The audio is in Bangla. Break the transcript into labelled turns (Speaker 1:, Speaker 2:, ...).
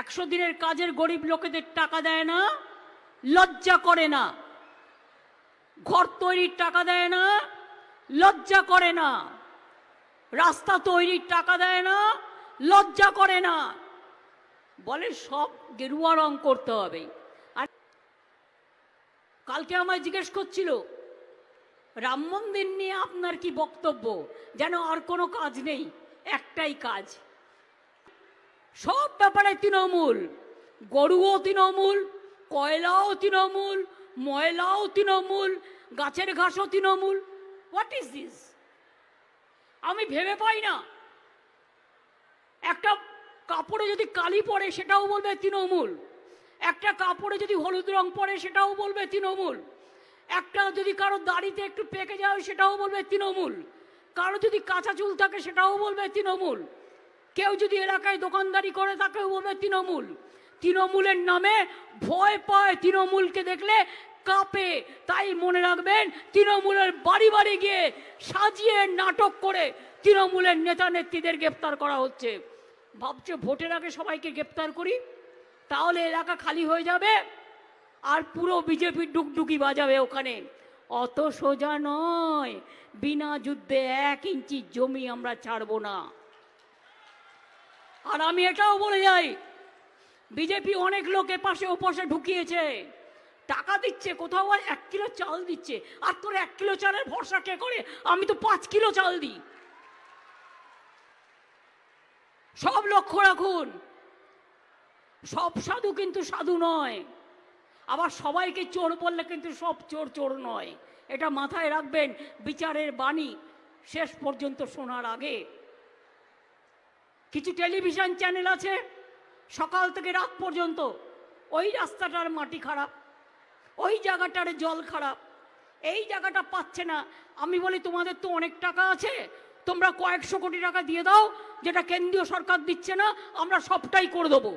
Speaker 1: একশো দিনের কাজের গরিব লোকেদের টাকা দেয় না, লজ্জা করে না। ঘর তৈরির টাকা দেয় না, লজ্জা করে না। রাস্তা তৈরির টাকা দেয় না, লজ্জা করে না। বলে সব গেরুয়া রং করতে হবে। আর কালকে আমায় জিজ্ঞেস করছিল, রাম মন্দির নিয়ে আপনার কি বক্তব্য? যেন আর কোনো কাজ নেই, একটাই কাজ। সব ব্যাপারে তৃণমূল। গরুও তৃণমূল, কয়লাও তৃণমূল, ময়লাও তৃণমূল, গাছের ঘাসও তৃণমূল। হোয়াট ইজ দিস আমি ভেবে পাই না। একটা কাপড়ে যদি কালি পড়ে, সেটাও বলবে তৃণমূল। একটা কাপড়ে যদি হলুদ রং পড়ে, সেটাও বলবে তৃণমূল। একটা যদি কারও দাড়িতে একটু পেকে যায়, সেটাও বলবে তৃণমূল। কারও যদি কাঁচা চুল থাকে, সেটাও বলবে তৃণমূল। কেউ যদি এলাকায় দোকানদারি করে তাকেও বলবে তৃণমূল। তৃণমূলের নামে ভয় পায় তৃণমূলকে দেখলে, কাঁপে। তাই মনে রাখবেন, তৃণমূলের বাড়ি বাড়ি গিয়ে সাজিয়ে নাটক করে তৃণমূলের নেতা নেত্রীদের গ্রেপ্তার করা হচ্ছে। ভাবছে ভোটের আগে সবাইকে গ্রেপ্তার করি, তাহলে এলাকা খালি হয়ে যাবে আর পুরো বিজেপি ডুকডুকি বাজাবে ওখানে। অত সোজা নয়, বিনা যুদ্ধে এক ইঞ্চি জমি আমরা ছাড়বো না। আর আমি এটাও বলে যাই, বিজেপি অনেক লোকে পাশে ওপাশে ঢুকিয়েছে। টাকা দিচ্ছে, কোথাও আর এক কিলো চাল দিচ্ছে। আর তোর এক কিলো চালের ভরসা কে করে? আমি তো পাঁচ কিলো চাল দিই। সব লক্ষ্য রাখুন, সব সাধু কিন্তু সাধু নয়। আবার সবাইকে চোর বললে কিন্তু সব চোর চোর নয়। এটা মাথায় রাখবেন, বিচারের বাণী শেষ পর্যন্ত শোনার আগে। কিছু টেলিভিশন চ্যানেল আছে, সকাল থেকে রাত পর্যন্ত ওই রাস্তাটার মাটি খারাপ, ওই জায়গাটার জল খারাপ, এই জায়গাটা পাচ্ছে না। আমি বলি, তোমাদের তো অনেক টাকা আছে, তোমরা কয়েকশো কোটি টাকা দিয়ে দাও, যেটা কেন্দ্রীয় সরকার দিচ্ছে না, আমরা সবটাই করে দেবো।